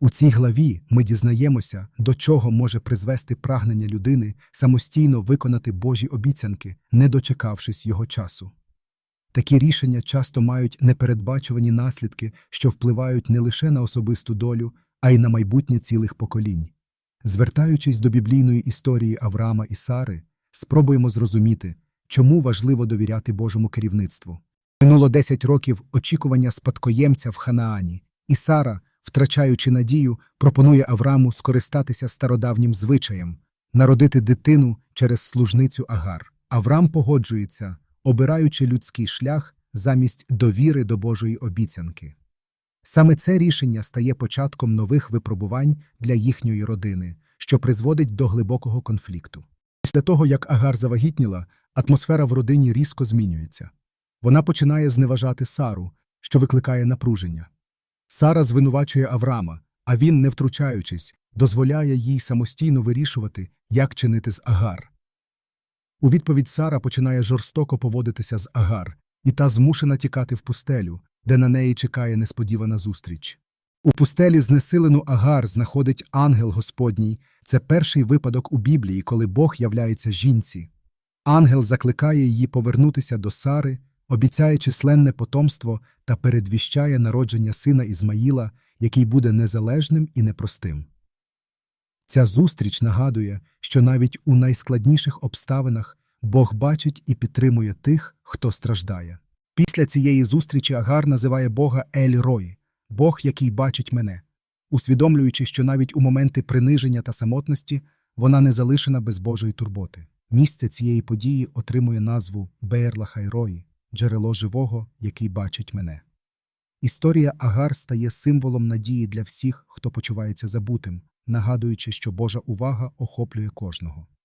У цій главі ми дізнаємося, до чого може призвести прагнення людини самостійно виконати Божі обіцянки, не дочекавшись його часу. Такі рішення часто мають непередбачувані наслідки, що впливають не лише на особисту долю, а й на майбутнє цілих поколінь. Звертаючись до біблійної історії Авраама і Сари, спробуємо зрозуміти, чому важливо довіряти Божому керівництву. Минуло 10 років очікування спадкоємця в Ханаані, і Сара, втрачаючи надію, пропонує Аврааму скористатися стародавнім звичаєм народити дитину через служницю Агар. Авраам погоджується, обираючи людський шлях замість довіри до Божої обіцянки. Саме це рішення стає початком нових випробувань для їхньої родини, що призводить до глибокого конфлікту. Після того, як Агар завагітніла, атмосфера в родині різко змінюється. Вона починає зневажати Сару, що викликає напруження. Сара звинувачує Авраама, а він, не втручаючись, дозволяє їй самостійно вирішувати, як чинити з Агар. У відповідь Сара починає жорстоко поводитися з Агар, і та змушена тікати в пустелю, де на неї чекає несподівана зустріч. У пустелі знесилену Агар знаходить ангел Господній. Це перший випадок у Біблії, коли Бог являється жінці. Ангел закликає її повернутися до Сари, обіцяє численне потомство та передвіщає народження сина Ізмаїла, який буде незалежним і непростим. Ця зустріч нагадує, що навіть у найскладніших обставинах Бог бачить і підтримує тих, хто страждає. Після цієї зустрічі Агар називає Бога Ель Рой, Бог, який бачить мене, усвідомлюючи, що навіть у моменти приниження та самотності вона не залишена без Божої турботи. Місце цієї події отримує назву Беєр Лахайрої, джерело живого, який бачить мене. Історія Агар стає символом надії для всіх, хто почувається забутим, нагадуючи, що Божа увага охоплює кожного.